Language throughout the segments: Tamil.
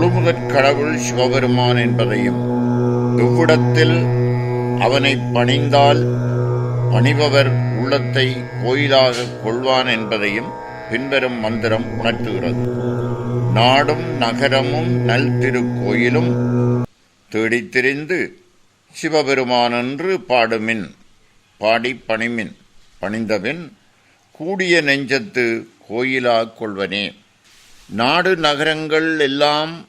முழுமுதற் கடவுள் சிவபெருமான் என்பதையும் இவ்விடத்தில் அவனை பணிந்தால் பணிபவர் உள்ளத்தை கோயிலாக கொள்வான் என்பதையும் பின்வரும் மந்திரம் உணர்த்துகிறது. நாடும் நகரமும் நல் திருக்கோயிலும் தேடித்திரிந்து சிவபெருமானன்று பாடுமின் பாடி பணிமின் பணிந்தபின் கூடிய நெஞ்சத்து கோயிலாக கொள்வனே. நாடு நகரங்கள் எல்லாம்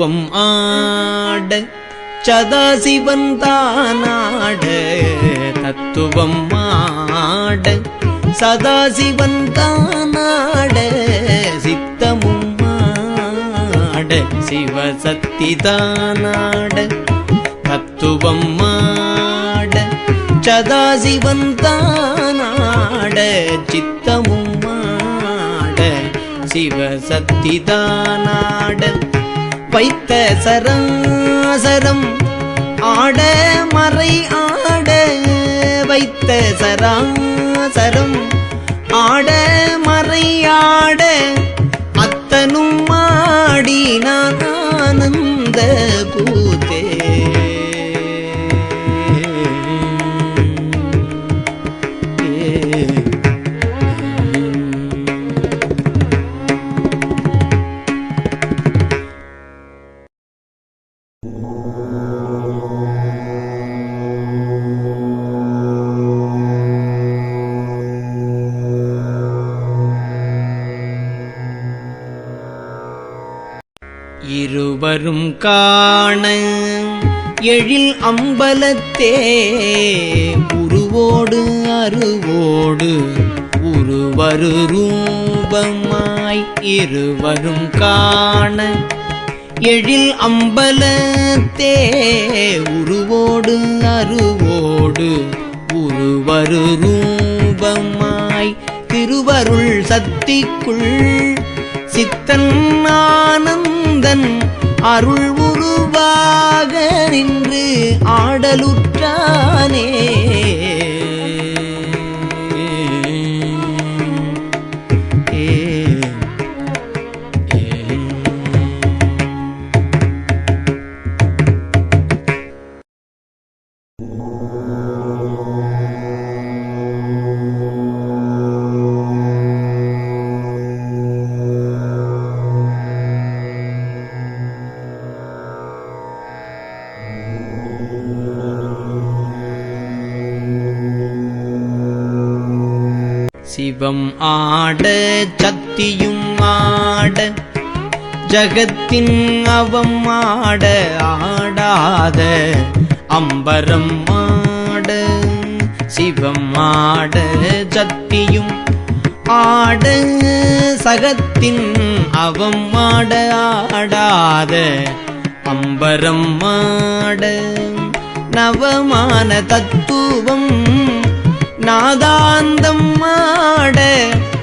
தத்துவம் ஆட சதாசிவன் தானாட தத்துவம் ஆட சதாசிவன் தானாட சித்தமும் ஆட சிவசக்தி தானாட தத்துவம் ஆட சதாசிவன் தானாட சித்தமும் ஆட சிவசக்தி தானாட வைத்த சராசரம். ஆட மறை ஆட வைத்த சராசரம். ஆட மறையாட அத்தனும் ஆடினான் ஆனந்த கூத்தே. இருவரும் காண எழில் அம்பலத்தே உருவோடு அருவோடு உருவரு ரூபமாய் இருவரும் காண எழில் அம்பலத்தே உருவோடு அருவோடு உருவரு ரூபமாய் திருவருள் சக்திக்குள் சித்தன்னா அருள் உருவாக நின்று ஆடலுற்றானே. ஆட சத்தியும் ஆட ஜகத்தின் அவம் ஆட ஆடாத அம்பரம் ஆட சிவம் ஆட சத்தியும் ஆட சகத்தின் அவம் ஆட ஆடாத அம்பரம் ஆட. நவமான தத்துவம் நாதாந்தம் ஆட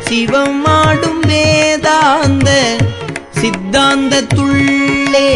சிவமாடும் வேதாந்த சித்தாந்தத்துள்ளே.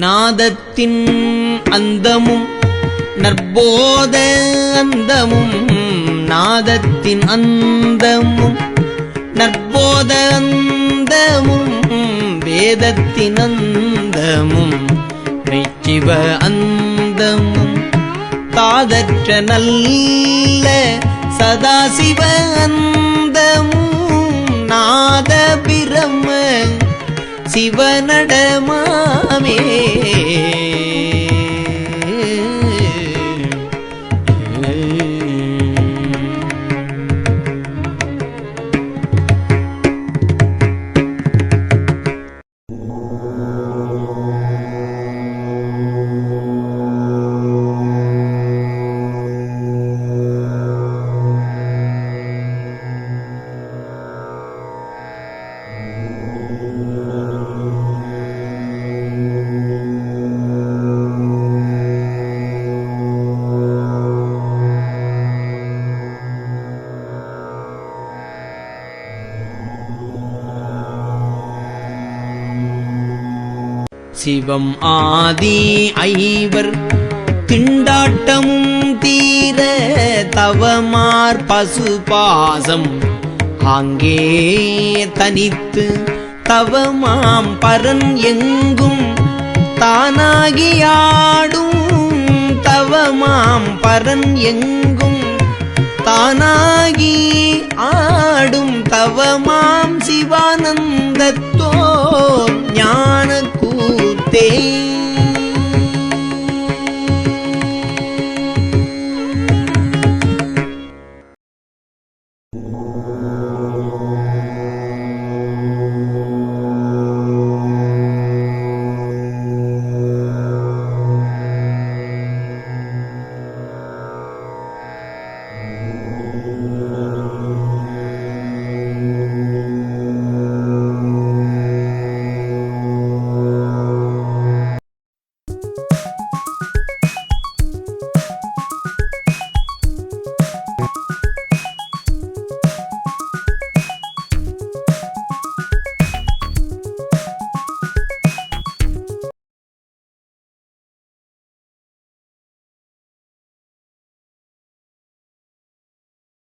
நாதத்தின் அந்தமும் நற்போத அந்தமும் நாதத்தின் அந்தமும் நற்போத அந்தமும் வேதத்தின் அந்தமும் மெய்ச்சிவ அந்தமும் தாதற்ற நல்ல சதாசிவ அந்தமும் நாத பிரம்ம சிவனடமாமே. சிவம் ஆதி ஐவர். திண்டாட்டமும் தீர தவமார் பசுபாசம். ஆங்கே தனித்து தவமாம் பரன் எங்கும். தானாகியாடும் தவமாம் பரன் எங்கும். தானாகி ஆடும் தவமாம் சிவான் bem.